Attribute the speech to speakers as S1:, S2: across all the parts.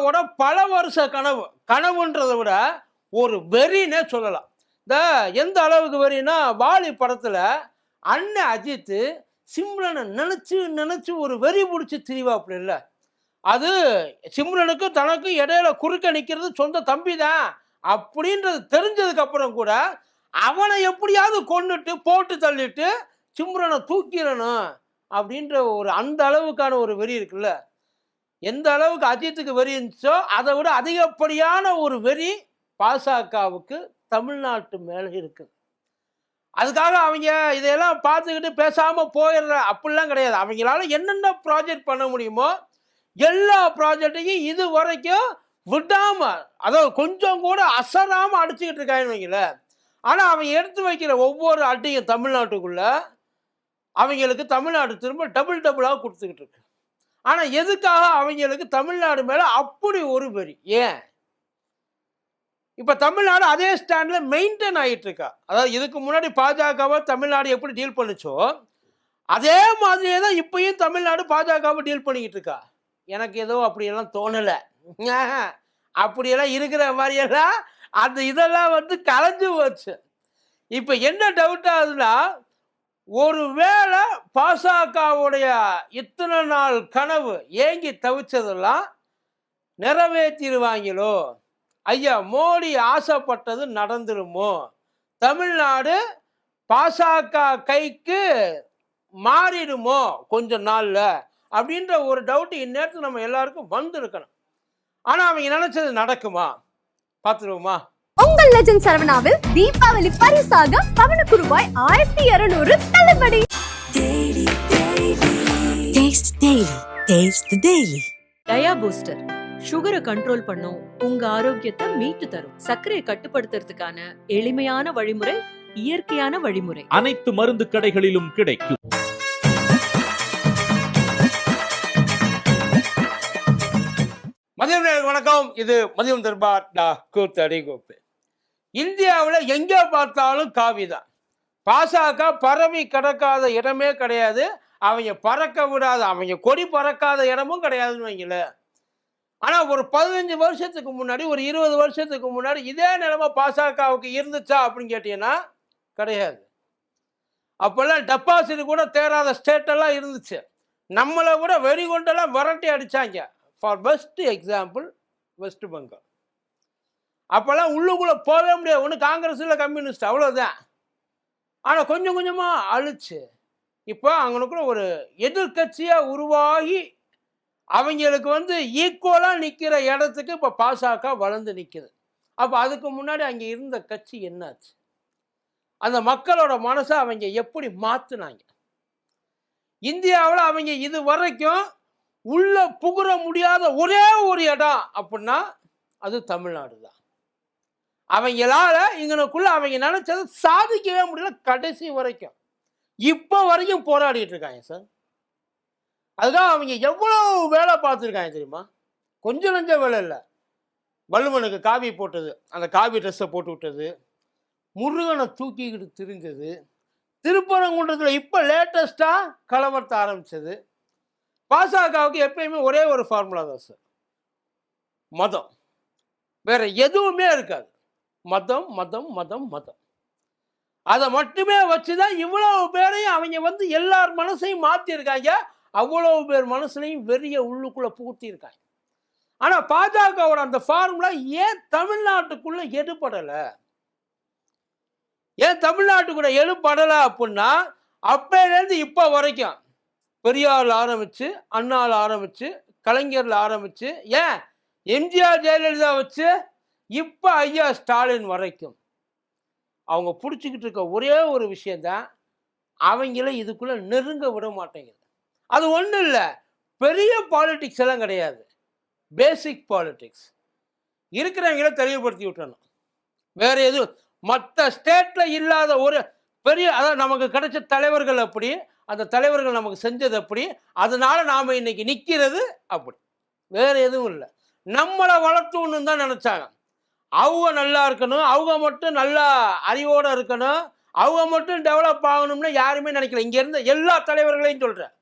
S1: பாஜகவோட பல வருஷ கனவு. கனவுன்றதை விட ஒரு வெறினே சொல்லலாம். இந்த எந்த அளவுக்கு வெறினா வாலி படத்தில் அண்ணன் அஜித் சிம்ரனை நினைச்சு நினச்சி ஒரு வெறி பிடிச்சி திரிவாப்புல இல்லை. அது சிம்ரனுக்கும் தனக்கும் இடையில குறுக்க நிற்கிறது சொந்த தம்பி தான் அப்படின்றது தெரிஞ்சதுக்கு அப்புறம் கூட அவனை எப்படியாவது கொண்டுட்டு போட்டு தள்ளிட்டு சிம்ரனை தூக்கிடணும் அப்படின்ற ஒரு அந்த அளவுக்கான ஒரு வெறி இருக்குல்ல. எந்த அளவுக்கு அஜித்துக்கு வெறி இருந்துச்சோ அதை விட அதிகப்படியான ஒரு வெறி பாசகவுக்கு தமிழ்நாட்டு மேலே இருக்குது. அதுக்காக அவங்க இதையெல்லாம் பார்த்துக்கிட்டு பேசாமல் போயிடுற அப்படிலாம் கிடையாது. அவங்களால என்னென்ன ப்ராஜெக்ட் பண்ண முடியுமோ எல்லா ப்ராஜெக்டையும் இது வரைக்கும் விடாமல் அதாவது கொஞ்சம் கூட அசராமல் அடிச்சுக்கிட்டு இருக்காங்கன்னு வைங்களேன். ஆனால் அவங்க எடுத்து வைக்கிற ஒவ்வொரு அட்டையும் தமிழ்நாட்டுக்குள்ளே அவங்களுக்கு தமிழ்நாடு திரும்ப டபுள் டபுளாக கொடுத்துக்கிட்டு இருக்கு. ஆனால் எதுக்காக அவங்களுக்கு தமிழ்நாடு மேலே அப்படி ஒரு வெறி? ஏன்? இப்போ தமிழ்நாடு அதே ஸ்டாண்டில் மெயின்டைன் ஆகிட்டு இருக்கா? அதாவது இதுக்கு முன்னாடி பாஜகவை தமிழ்நாடு எப்படி டீல் பண்ணுச்சோ அதே மாதிரியே தான் இப்பயும் தமிழ்நாடு பாஜகவை டீல் பண்ணிக்கிட்டு இருக்கா? எனக்கு ஏதோ அப்படியெல்லாம் தோணலை. அப்படியெல்லாம் இருக்கிற மாதிரியெல்லாம் அந்த இதெல்லாம் வந்து கலைஞ்சு போச்சு. இப்போ என்ன டவுட் ஆகுதுன்னா ஒருவேளை பாசகவுடைய இத்தனை நாள் கனவு ஏங்கி தவிச்சதெல்லாம் நிறைவேற்றிடுவாங்களோ? ஐயா மோடி ஆசைப்பட்டது நடந்துருமோ? தமிழ்நாடு பாசக கைக்கு மாறிடுமோ கொஞ்ச நாளில்? அப்படின்ற ஒரு டவுட் இந்நேரத்தில் நம்ம எல்லாருக்கும் வந்திருக்கணும். ஆனால் அவங்க நினச்சது நடக்குமா? பார்த்துருவோமா?
S2: உங்கள் லெஜண்ட் சரவணாவில் தீபாவளி பரிசாக பவனுக்கு ரூபாய் ஆயிரத்தி இருநூறு தள்ளுபடி.
S3: டயா பூஸ்டர் சுகரை கண்ட்ரோல் பண்ணும். உங்க ஆரோக்கியத்தை மீட்டு தரும். சர்க்கரையை கட்டுப்படுத்துறதுக்கான எளிமையான வழிமுறை இயற்கையான வழிமுறை.
S4: அனைத்து மருந்து கடைகளிலும் கிடைக்கும்.
S1: மதியம் வணக்கம். இது மதியம் தர்பார் டா கூத்தடி கோப்பு இந்தியாவில் எங்கே பார்த்தாலும் காவி தான் பாசக பரவி கிடக்காத இடமே கிடையாது. அவங்க பறக்க விடாத அவங்க கொடி பறக்காத இடமும் கிடையாதுன்னு வைங்களேன் ஆனால் ஒரு பதினஞ்சு வருஷத்துக்கு முன்னாடி ஒரு இருபது வருஷத்துக்கு முன்னாடி இதே நிலைமை பாசகவுக்கு இருந்துச்சா அப்படின்னு கேட்டீங்கன்னா கிடையாது. அப்போல்லாம் டெபாசிட் கூட தேராத ஸ்டேட்டெல்லாம் இருந்துச்சு. நம்மளை கூட வெறி கொண்டெல்லாம் விரட்டி அடிச்சாங்க. For best example West Bengal அப்போல்லாம் உள்ளுக்குள்ளே போகவே முடியாது. ஒன்று காங்கிரஸ் இல்லை கம்யூனிஸ்ட். அவ்வளோதான் ஆனால் கொஞ்சம் கொஞ்சமாக அழிச்சு இப்போ அவங்களுக்குள்ள ஒரு எதிர்க்கட்சியாக உருவாகி அவங்களுக்கு வந்து ஈக்குவலாக நிற்கிற இடத்துக்கு இப்போ பாசக வளர்ந்து நிற்கிது அப்போ அதுக்கு முன்னாடி அங்கே இருந்த கட்சி என்னாச்சு? அந்த மக்களோட மனசை அவங்க எப்படி மாற்றினாங்க இந்தியாவில் அவங்க இது வரைக்கும் உள்ள புகுற முடியாத ஒரே ஒரு இடம் அப்படின்னா அது தமிழ்நாடு தான். அவங்களால இங்கனுக்குள்ள அவங்க நினைச்சதை சாதிக்கவே முடியல கடைசி வரைக்கும். இப்போ வரைக்கும் போராடிட்டு இருக்காங்க சார். அதுதான் அவங்க எவ்வளோ வேலை பார்த்துருக்காங்க தெரியுமா? கொஞ்சம் நஞ்ச வேலை இல்லை. வல்லுவனுக்கு காவி போட்டது அந்த காவி ட்ரெஸ்ஸை போட்டு விட்டது முருகனை தூக்கிக்கிட்டு திரிஞ்சது திருப்பரங்குன்றத்தில் இப்போ லேட்டஸ்ட்டாக கலவரத்தை ஆரம்பித்தது பாசகவுக்கு எப்பயுமே ஒரே ஒரு ஃபார்முலா தான் சார். மதம். வேற எதுவுமே இருக்காது. மதம் மதம் மதம் மதம். அதை மட்டுமே வச்சு தான் இவ்வளவு பேரையும் அவங்க வந்து எல்லார் மனசையும் மாற்றிருக்காங்க அவ்வளவு பேர் மனசுலையும் வெறிய உள்ளுக்குள்ளே புகுத்தியிருக்காங்க ஆனால் பாஜகவோட அந்த ஃபார்முலா ஏன் தமிழ்நாட்டுக்குள்ள எடுபடலை? ஏன் தமிழ்நாட்டுக்குள்ள எழுப்படலை அப்படின்னா அப்பையிலேருந்து இப்போ வரைக்கும் பெரியாரில் ஆரம்பித்து அண்ணாவில் ஆரம்பித்து கலைஞரில் ஆரம்பித்து ஏன் எம்ஜிஆர் ஜெயலலிதா வச்சு இப்போ ஐயா ஸ்டாலின் வரைக்கும் அவங்க பிடிச்சிக்கிட்டு இருக்க ஒரே ஒரு விஷயந்தான் அவங்கள இதுக்குள்ளே நெருங்க விட மாட்டேங்குது. அது ஒன்றும் இல்லை பெரிய பாலிட்டிக்ஸ் எல்லாம் கிடையாது. பேசிக் பாலிட்டிக்ஸ் இருக்கிறவங்கள தெளிவுபடுத்தி விட்டணும் வேறு எதுவும் மற்ற ஸ்டேட்டில் இல்லாத ஒரு பெரிய அதாவது நமக்கு கிடைச்ச தலைவர்கள் அப்படி அந்த தலைவர்கள் நமக்கு செஞ்சது அப்படி அதனால நாம் இன்னைக்கு நிற்கிறது அப்படி. வேற எதுவும் இல்லை. நம்மளை வளர்த்தோன்னு தான் நினச்சாங்க. அவங்க நல்லா இருக்கணும் அவங்க மட்டும் நல்லா அறிவோடு இருக்கணும் அவங்க மட்டும் டெவலப் ஆகணும்னு யாருமே நினைக்கல. இங்கே இருந்த எல்லா தலைவர்களையும் சொல்கிறேன்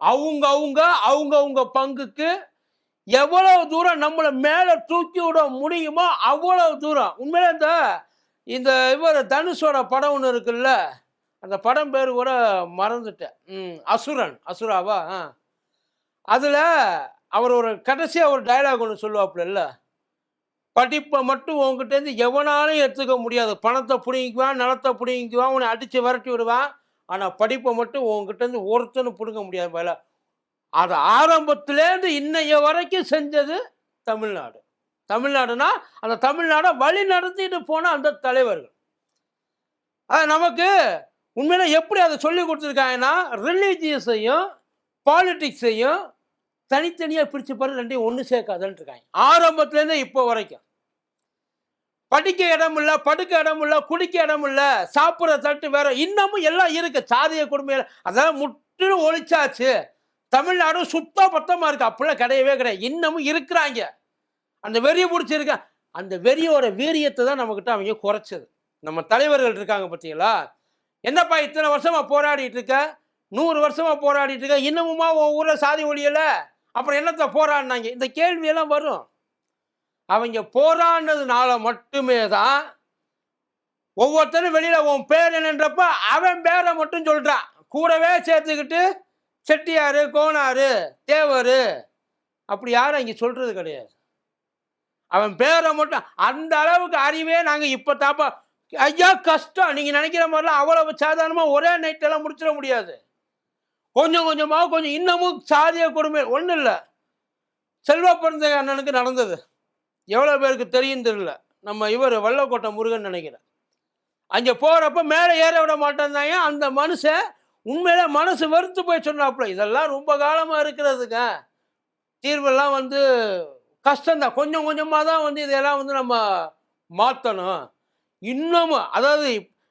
S1: அவங்க அவங்க அவங்க அவங்க பங்குக்கு எவ்வளவு தூரம் நம்மளை மேலே தூக்கி விட முடியுமோ அவ்வளவு தூரம். உண்மையிலே இந்த இந்த இவர் தனுஷோட படம் ஒன்று இருக்குல்ல அந்த படம் பேர் கூட மறந்துட்டேன். ம் அசுரன் அசுராவா? ஆ. அதில் அவர் ஒரு கடைசியாக ஒரு டயலாக் ஒன்று சொல்லுவாப்புல படிப்பை மட்டும் உங்ககிட்டேருந்து எவனாலும் எடுத்துக்க முடியாது. பணத்தை பிடிங்கிக்குவான் நிலத்தை பிடிங்கிக்குவான் உன்னை அடித்து விரட்டி விடுவான். ஆனால் படிப்பை மட்டும் உங்ககிட்டேருந்து ஒருத்தனும் பிடுங்க முடியாது மேலே. அது ஆரம்பத்துலேருந்து இன்னைய வரைக்கும் செஞ்சது தமிழ்நாடு. தமிழ்நாடுனா அந்த தமிழ்நாடை வழி நடத்திட்டு போன அந்த தலைவர்கள். அது நமக்கு உண்மையில எப்படி அதை சொல்லி கொடுத்துருக்காங்கன்னா ரிலீஜியஸையும் பாலிட்டிக்ஸையும் தனித்தனியாக பிரித்து பாரு ரெண்டையும் ஒன்று சேர்க்காதுன்ட்டு இருக்காங்க. ஆரம்பத்துலேருந்து இப்போ வரைக்கும். படிக்க இடம் இல்லை படுக்க இடம் இல்லை குடிக்க இடம் இல்லை சாப்பிட்ற தட்டு வேற இன்னமும் எல்லாம் இருக்கு. சாதிய குடும்பம் அதெல்லாம் முற்றிலும் ஒழிச்சாச்சு. தமிழ்நாடு சுத்த பத்தமாக இருக்கு. அப்படிலாம் கிடையவே கிடையாது. இன்னமும் இருக்கிறாங்க. அந்த வெறியை பிடிச்சிருக்க. அந்த வெறியோட வீரியத்தை தான் நம்மக்கிட்ட அவங்க குறைச்சது. நம்ம தலைவர்கள் இருக்காங்க பார்த்தீங்களா? என்னப்பா இத்தனை வருஷமா போராடிட்டு இருக்க? நூறு வருஷமா போராடிட்டு இருக்க? இன்னமுமா உன் ஊரில் சாதி ஒழியலை? அப்புறம் என்னத்தை போராடினாங்க? இந்த கேள்வியெல்லாம் வரும். அவங்க போராடினதுனால மட்டுமே தான் ஒவ்வொருத்தரும் வெளியில் உன் பேர் என்னன்றப்ப அவன் பேரை மட்டும் சொல்கிறான் கூடவே சேர்த்துக்கிட்டு செட்டியார் கோனாரு தேவர். அப்படி யாரும் இங்கே சொல்கிறது கிடையாது. அவன் பேரை மட்டும் அந்த அளவுக்கு அறிவே நாங்கள் இப்போ தாப்பா ஐயா கஷ்டம். நீங்கள் நினைக்கிற மாதிரிலாம் அவ்வளவு சாதாரணமாக ஒரே நைட்டெல்லாம் முடிச்சிட முடியாது. கொஞ்சம் கொஞ்சமாக கொஞ்சம் இன்னமும் சாதிய கொடுமை. ஒன்றும் இல்லை. செல்வ பிறந்த அண்ணனுக்கு நடந்தது. எவ்வளோ பேருக்கு தெரியும் தெரியல. நம்ம இவர் வல்லக்கோட்டை முருகன் நினைக்கிறேன். அங்கே போகிறப்ப மேலே ஏற விட மாட்டேன்தாங்க அந்த மனுஷன் உண்மையில மனசு வெறுத்து போய் சொன்னாப்புல. இதெல்லாம் ரொம்ப காலமாக இருக்கிறதுங்க. தீர்வெல்லாம் வந்து கஷ்டம்தான். கொஞ்சம் கொஞ்சமாக தான் வந்து இதெல்லாம் வந்து நம்ம மாற்றணும் இன்னமும் அதாவது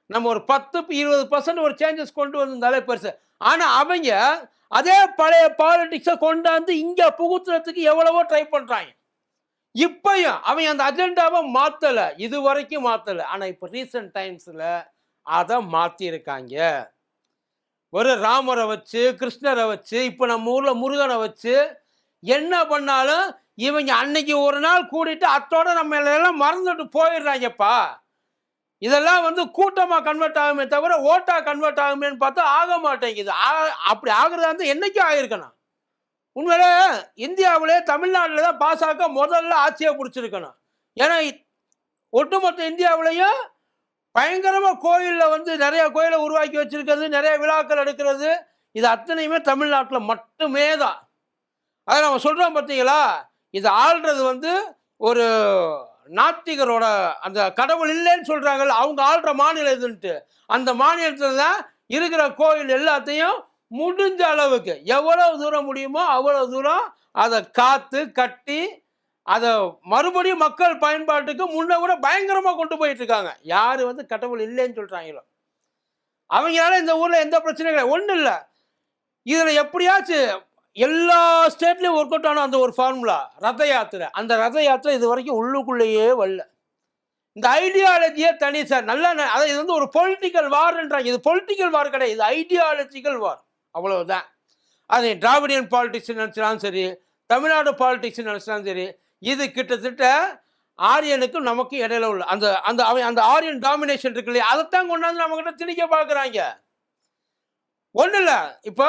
S1: நம்ம ஒரு பத்து இருபது பர்சன்ட் ஒரு சேஞ்சஸ் கொண்டு வந்திருந்தாலே பெருசு. ஆனால் அவங்க அதே பழைய பாலிட்டிக்ஸை கொண்டாந்து இங்கே புகுத்துறதுக்கு எவ்வளவோ ட்ரை பண்ணுறாங்க இப்பயும் அவன் அந்த அஜெண்டாவை மாற்றலை இது வரைக்கும் மாற்றலை ஆனால் இப்போ ரீசெண்ட் டைம்ஸில் அதை மாற்றியிருக்காங்க ஒரு ராமரை வச்சு கிருஷ்ணரை வச்சு இப்போ நம்ம ஊரில் முருகனை வச்சு என்ன பண்ணாலும் இவங்க அன்னைக்கு ஒரு நாள் கூடிட்டு அத்தோட நம்ம எல்லாம் மறந்துட்டு போயிடுறாங்கப்பா. இதெல்லாம் வந்து கூட்டமாக கன்வெர்ட் ஆகுமே தவிர ஓட்டாக கன்வெர்ட் ஆகுமேன்னு பார்த்தா ஆக மாட்டேங்குது. அப்படி ஆகுறதா இருந்தால் என்றைக்கும் ஆகிருக்கணும் உண்மையில இந்தியாவிலே தமிழ்நாட்டில் தான் பாசாக்க முதல்ல ஆட்சியை பிடிச்சிருக்கணும். ஏன்னா ஒட்டுமொத்த இந்தியாவிலையும் பயங்கரமாக கோயிலில் வந்து நிறைய கோயிலை உருவாக்கி வச்சுருக்கிறது நிறைய விழாக்கள் எடுக்கிறது இது அத்தனையுமே தமிழ்நாட்டில் மட்டுமே தான். அதை நம்ம சொல்கிறோம் பார்த்தீங்களா? இது ஆள்றது வந்து ஒரு நாத்திகரோட அந்த கடவுள் இல்லைன்னு சொல்கிறாங்கல்ல அவங்க ஆள்ற மாநிலம் இதுன்ட்டு அந்த மாநிலத்தில் தான் இருக்கிற கோயில் எல்லாத்தையும் முடிஞ்ச அளவுக்கு எவ்வளவு தூரம் முடியுமோ அவ்வளவு தூரம் அதை காத்து கட்டி அதை மறுபடியும் மக்கள் பயன்பாட்டுக்கு முன்ன கூட பயங்கரமாக கொண்டு போயிட்டு இருக்காங்க. யார் வந்து கடவுள் இல்லைன்னு சொல்கிறாங்களோ அவங்களால இந்த ஊரில் எந்த பிரச்சனையும் கிடையாது. ஒன்றும் இல்லை. இதில் எப்படியாச்சும் எல்லா ஸ்டேட்லேயும் ஒர்க் அவுட் ஆன அந்த ஒரு ஃபார்முலா ரத யாத்திரை. அந்த ரத யாத்திரை இது வரைக்கும் உள்ளுக்குள்ளேயே வரல. இந்த ஐடியாலஜியே தனி சார். நல்லா அதாவது இது வந்து ஒரு பொலிட்டிக்கல் வார்ன்றாங்க இது பொலிட்டிக்கல் வார் கிடையாது. இது ஐடியாலஜிக்கல் வார் அவ்வளவுதான். அது திராவிடியன் பாலிடிக்ஸ் நினைச்சாலும் சரி தமிழ்நாடு பாலிடிக்ஸ் நினச்சாலும் சரி இது கிட்டத்தட்ட ஆரியனுக்கும் நமக்கும் இடையில உள்ள அந்த அந்த அவன் அந்த ஆரியன் டாமினேஷன் இருக்கு இல்லையா அதைத்தான் கொண்டாந்து நம்மக்கிட்ட திணிக்க பார்க்குறாங்க. ஒன்றும் இல்லை இப்போ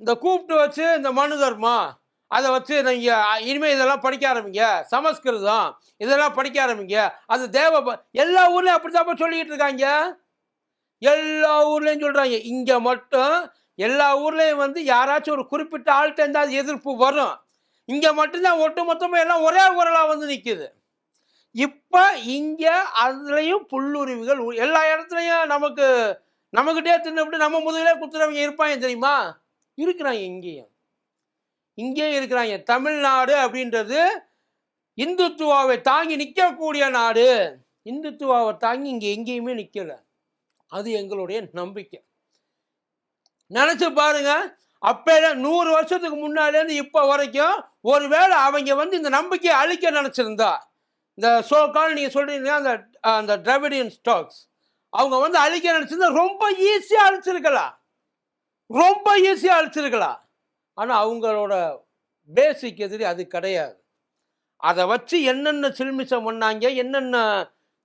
S1: இந்த கூப்பிட்டு வச்சு இந்த மனு தர்மம் அதை வச்சு நீங்கள் இனிமேல் இதெல்லாம் படிக்க ஆரம்பிங்க சமஸ்கிருதம் இதெல்லாம் படிக்க ஆரம்பிங்க அது தேவ எல்லா ஊர்லேயும் அப்படி தான் சொல்லிக்கிட்டு இருக்காங்க. எல்லா ஊர்லேயும் சொல்கிறாங்க இங்கே மட்டும் எல்லா ஊர்லேயும் வந்து யாராச்சும் ஒரு குறிப்பிட்ட ஆள்கிட்ட இருந்தால் எதிர்ப்பு வரும். இங்கே மட்டும்தான் ஒட்டு மொத்தமாக எல்லாம் ஒரே குரலாக வந்து நிற்குது இப்போ இங்கே அதுலேயும் புல்லுருவிகள் எல்லா இடத்துலையும் நமக்கு நம்மக்கிட்டே தின்னுபிட்டு நம்ம முதுகிலே குத்துறவங்க இருப்பாங்க தெரியுமா? இருக்கிறாங்க இங்கேயும். இங்கேயும் இருக்கிறாங்க. தமிழ்நாடு அப்படின்றது இந்துத்துவாவை தாங்கி நிற்கக்கூடிய நாடு. இந்துத்துவாவை தாங்கி இங்கே எங்கேயுமே நிற்கலை அது எங்களுடைய நம்பிக்கை. நினச்சி பாருங்க. அப்போ நூறு வருஷத்துக்கு முன்னாலேருந்து இப்போ வரைக்கும் ஒருவேளை அவங்க வந்து இந்த நம்பிக்கையை அழிக்க நினச்சிருந்தா இந்த சோக்கால் நீங்கள் சொல்கிறீங்க அந்த அந்த டிராவிடியன் ஸ்டாக்ஸ் அவங்க வந்து அழிக்க நினச்சிருந்தா ரொம்ப ஈஸியாக அழிச்சிருக்கலாம் ரொம்ப ஈஸியாக அழிச்சிருக்கலாம் ஆனால் அவங்களோட பேசிக் எதிரி அது கிடையாது. அதை வச்சு என்னென்ன சில்மிசம் பண்ணாங்க என்னென்ன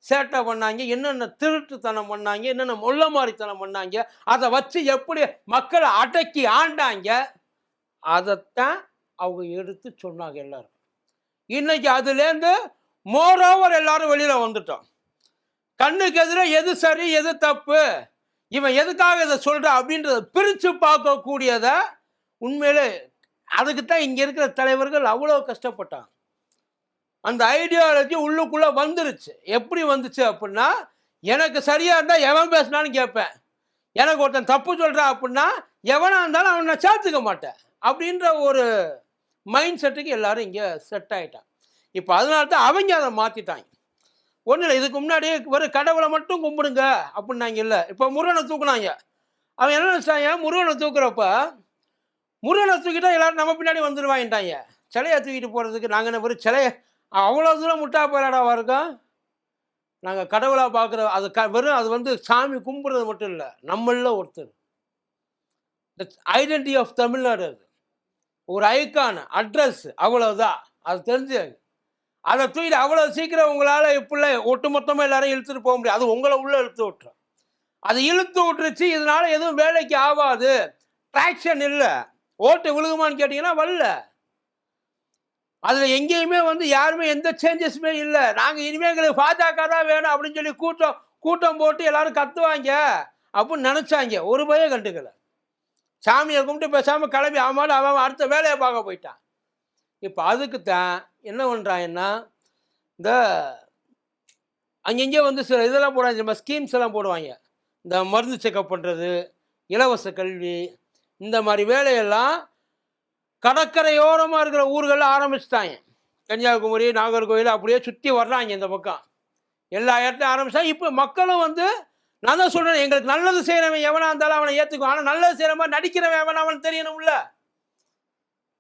S1: சேட்டை பண்ணாங்க என்னென்ன திருட்டுத்தனம் பண்ணாங்க என்னென்ன முள்ளமாரித்தனம் பண்ணாங்க அதை வச்சு எப்படி மக்களை அடக்கி ஆண்டாங்க அதைத்தான் அவங்க எடுத்து சொன்னாங்க எல்லாரும். இன்னைக்கு அதுலேருந்து மோரோவர் எல்லாரும் வெளியில் வந்துட்டோம். கண்ணுக்கு எதிரே எது சரி எது தப்பு இவன் எதுக்காக இதை சொல்ற அப்படின்றத பிரித்து பார்க்கக்கூடியதை உண்மையிலே அதுக்கு தான் இங்கே இருக்கிற தலைவர்கள் அவ்வளோ கஷ்டப்பட்டாங்க. அந்த ஐடியாலஜி உள்ளுக்குள்ளே வந்துருச்சு. எப்படி வந்துச்சு அப்படின்னா எனக்கு சரியாக இருந்தால் எவன் பேசினான்னு கேட்பேன். எனக்கு ஒருத்தன் தப்பு சொல்கிறான் அப்படின்னா எவனாக இருந்தாலும் அவனை சேர்த்துக்க மாட்டேன். அப்படின்ற ஒரு மைண்ட் செட்டுக்கு எல்லாரும் இங்கே செட் ஆயிட்டான் இப்போ அதனால தான் அவங்க அதை மாற்றிட்டாங்க ஒன்றும் இல்லை இதுக்கு முன்னாடி வெறும் கடவுளை மட்டும் கும்பிடுங்க அப்படின்னாங்க இல்லை. இப்போ முருகனை தூக்குனாங்க. அவன் என்ன நினச்சாங்க? முருகனை தூக்குறப்ப முருகனை தூக்கிட்டா எல்லாரும் நம்ம பின்னாடி வந்துடுவாங்கட்டாங்க சிலையை தூக்கிட்டு போகிறதுக்கு நாங்கள் என்ன வெறும் சிலையை அவ்வளோ தூரம் முட்டா போயிடாடாவா இருக்கோம் நாங்கள் கடவுளாக பார்க்குற அது க வெறும் அது வந்து சாமி கும்பிட்றது மட்டும் இல்லை நம்மள ஒருத்தர். ஐடென்டி ஆஃப் தமிழ்நாடு அது ஒரு ஐக்கான் அட்ரஸ் அவ்வளோதான் அது தெரிஞ்சு. அதை தூக்கிட்டு அவ்வளோ சீக்கிரம் உங்களால் இப்படில ஒட்டுமொத்தமாக எல்லாரும் இழுத்துட்டு போக முடியாது. அது உங்களை உள்ளே இழுத்து விட்டுரும். அது இழுத்து விட்டுருச்சு இதனால எதுவும் வேலைக்கு ஆகாது. ட்ராக்ஷன் இல்லை. ஓட்டு விழுகுமான்னு கேட்டிங்கன்னா வரல. அதில் எங்கேயுமே வந்து யாருமே எந்த சேஞ்சஸுமே இல்லை. நாங்கள் இனிமேல் எங்களுக்கு பாஜக தான் வேணும் அப்படின்னு சொல்லி கூட்டம் கூட்டம் போட்டு எல்லாரும் கத்துவாங்க அப்படின்னு நினச்சாங்க. ஒரு பயம் கண்டுக்கல. சாமியை கும்பிட்டு பேசாமல் கிளம்பி அவன் அவன் அடுத்த வேலையை பார்க்க போயிட்டான். இப்போ அதுக்கு தான் என்ன பண்ணுறாங்கன்னா இந்த அங்கங்கே வந்து சில இதெல்லாம் போடுவாங்க நம்ம ஸ்கீம்ஸ் எல்லாம் போடுவாங்க. இந்த மருந்து செக்கப் பண்ணுறது இலவச கல்வி இந்த மாதிரி வேலையெல்லாம் கடற்கரையோரமாக இருக்கிற ஊர்களில் ஆரம்பிச்சிட்டாங்க. கன்னியாகுமரி நாகர்கோவில் அப்படியே சுற்றி வர்றாங்க இந்த பக்கம். எல்லா இடத்தையும் ஆரம்பிச்சா இப்போ மக்களும் வந்து நான் தான் சொல்கிறேன் எங்களுக்கு நல்லது செய்கிறவன் எவனாக இருந்தாலும் அவனை ஏற்றுக்கும் ஆனால் நல்லது செய்கிற மாதிரி நடிக்கிறவன் எவன் அவன் தெரியணும்ல?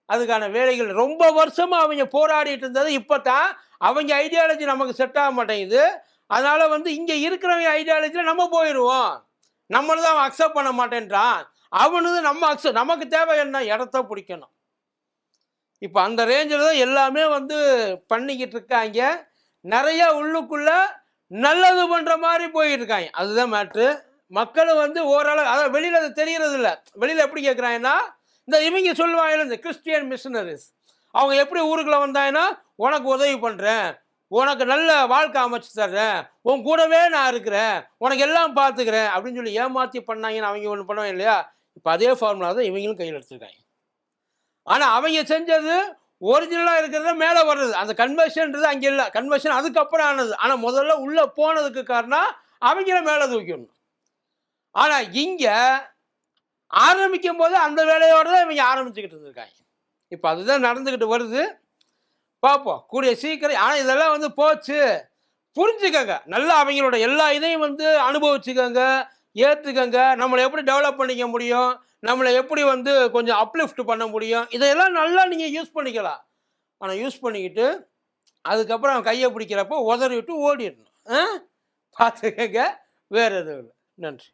S1: அதுக்கான வேலைகள். ரொம்ப வருஷமாக அவங்க போராடிட்டு இருந்தது. இப்போ தான் அவங்க ஐடியாலஜி நமக்கு செட் ஆக மாட்டேங்குது. அதனால் வந்து இங்கே இருக்கிறவங்க ஐடியாலஜியில் நம்ம போயிடுவோம் நம்மளை தான் அவன் அக்செப்ட் பண்ண மாட்டேன்றான். அவனது நம்ம அக்செப்ட் நமக்கு தேவை என்ன? இடத்த பிடிக்கணும். இப்போ அந்த ரேஞ்சில் தான் எல்லாமே வந்து பண்ணிக்கிட்டு இருக்காங்க நிறைய உள்ளுக்குள்ள நல்லது பண்ணுற மாதிரி போயிட்டு இருக்காங்க அதுதான் மேட்ரு மக்களும் வந்து ஓரளவு அதான் வெளியில் அது தெரியறது இல்லை. வெளியில் எப்படி கேட்குறாங்கன்னா இந்த இவங்க சொல்லுவாங்கல்ல இந்த கிறிஸ்டியன் மிஷினரிஸ் அவங்க எப்படி ஊருக்குள்ளே வந்தாங்கன்னா உனக்கு உதவி பண்ணுறேன் உனக்கு நல்ல வாழ்க்கை அமைச்சு தர்றேன். உன் கூடவே நான் இருக்கிறேன். உனக்கு எல்லாம் பார்த்துக்கிறேன் அப்படின்னு சொல்லி ஏமாற்றி பண்ணாங்கன்னு அவங்க ஒன்று பண்ணுவாங்க இல்லையா? இப்போ அதே ஃபார்முலா தான் இவங்களும் கையில் எடுத்துருக்காங்க. ஆனால் அவங்க செஞ்சது ஒரிஜினலாக இருக்கிறத மேலே வர்றது. அந்த கன்வர்ஷன்ன்றது அங்கே இல்லை. கன்வர்ஷன் அதுக்கப்புறம் ஆனது. ஆனால் முதல்ல உள்ளே போனதுக்கு காரணம் அவங்கள மேலே தூக்கணும் ஆனால் இங்கே ஆரம்பிக்கும் போது அந்த வேலையோடு தான் இவங்க ஆரம்பிச்சுக்கிட்டு இருந்திருக்காங்க. இப்போ அதுதான் நடந்துக்கிட்டு வருது. பார்ப்போம் கூடிய சீக்கிரம். ஆனால் இதெல்லாம் வந்து போச்சு. புரிஞ்சுக்கங்க. நல்லா அவங்களோட எல்லா இதையும் வந்து அனுபவிச்சுக்கோங்க. ஏற்றுக்கங்க நம்மளை எப்படி டெவலப் பண்ணிக்க முடியும்? நம்மளை எப்படி வந்து கொஞ்சம் அப்லிஃப்ட் பண்ண முடியும்? இதையெல்லாம் நல்லா நீங்கள் யூஸ் பண்ணிக்கலாம். ஆனால் யூஸ் பண்ணிக்கிட்டு அதுக்கப்புறம் அவன் கையை பிடிக்கிறப்போ உதறி விட்டு ஓடிடணும். ஆ? பார்த்துக்கங்க. வேறு எதுவும் இல்லை. நன்றி.